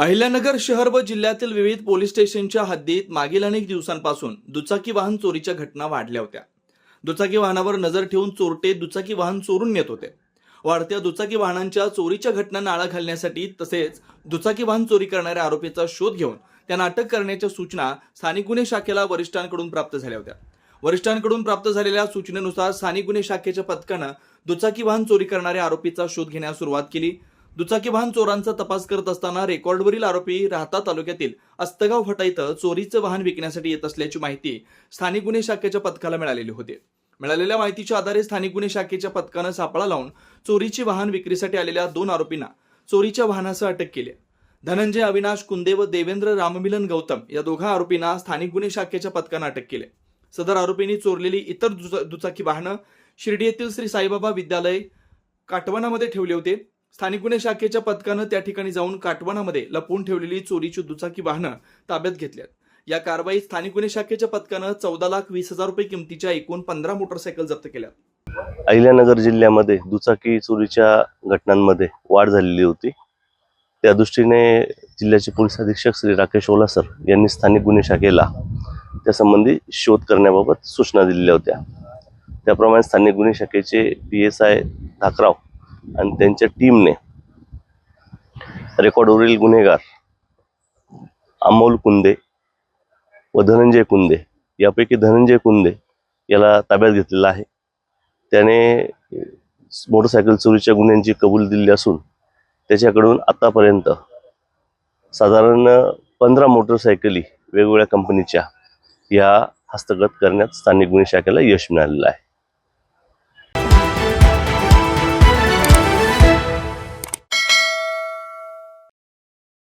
अहिल्यानगर शहर व जिल्ह्यातील विविध पोलीस स्टेशनच्या हद्दीत मागील अनेक दिवसांपासून दुचाकी वाहन चोरीच्या घटना वाढल्या होत्या. दुचाकी वाहनावर नजर ठेवून चोरटे दुचाकी वाहन चोरून नेत होते. वाढत्या दुचाकी वाहनांच्या चोरीच्या घटनांना आळा घालण्यासाठी तसेच दुचाकी वाहन चोरी करणाऱ्या आरोपीचा शोध घेऊन त्यांना अटक करण्याच्या सूचना स्थानिक गुन्हे शाखेला वरिष्ठांकडून प्राप्त झाल्या होत्या. वरिष्ठांकडून प्राप्त झालेल्या सूचनेनुसार स्थानिक गुन्हे शाखेच्या पथकानं दुचाकी वाहन चोरी करणाऱ्या आरोपीचा शोध घेण्यास सुरुवात केली. दुचाकी वाहन चोरांचा तपास करत असताना रेकॉर्डवरील आरोपी राहता तालुक्यातील अस्तगाव फटा इथं चोरीचं वाहन विकण्यासाठी येत असल्याची माहिती स्थानिक गुन्हे शाखेच्या पथकाला मिळालेली होती. मिळालेल्या माहितीच्या आधारे स्थानिक गुन्हे शाखेच्या पथकानं सापळा लावून चोरीची वाहन विक्रीसाठी आलेल्या दोन आरोपींना चोरीच्या वाहनासह अटक केली. धनंजय अविनाश कुंदे व देवेंद्र राममिलन गौतम या दोघा आरोपींना स्थानिक गुन्हे शाखेच्या पथकानं अटक केले. सदर आरोपींनी चोरलेली इतर दुचाकी वाहनं शिर्डी येथील श्री साईबाबा विद्यालय काटवानामध्ये ठेवले होते. स्थानिक गुन्हे शाखेच्या पथकानं त्या ठिकाणी जाऊन काटवानामध्ये लपवून ठेवलेली चोरीची दुचाकी वाहनं ताब्यात घेतल्यात. या कारवाईत स्थानिक गुन्हे शाखेच्या पथकानं चौदा लाख वीस हजार रुपये किमतीच्या एकूण पंधरा मोटरसायकल जप्त केल्या अहिल्यानगर जिल्ह्यामध्ये दुचाकी चोरीच्या घटनांमध्ये वाढ झालेली होती. त्या दृष्टीने जिल्ह्याचे पोलीस अधीक्षक श्री राकेश ओलासर यांनी स्थानिक गुन्हे शाखेला त्यासंबंधी शोध करण्याबाबत सूचना दिलेल्या होत्या. त्याप्रमाणे स्थानिक गुन्हे शाखेचे पी एस आय धाकराव आणि त्यांच्या टीमने रेकॉर्डवरील गुन्हेगार अमोल कुंदे व धनंजय कुंदे यापैकी धनंजय कुंदे याला ताब्यात घेतलेला आहे. त्याने मोटरसायकल चोरीच्या गुन्ह्यांची कबूल दिली असून त्याच्याकडून आतापर्यंत साधारण पंधरा मोटरसायकली वेगवेगळ्या कंपनीच्या या हस्तगत करण्यात स्थानिक गुन्हे शाखेला यश मिळालेलं आहे.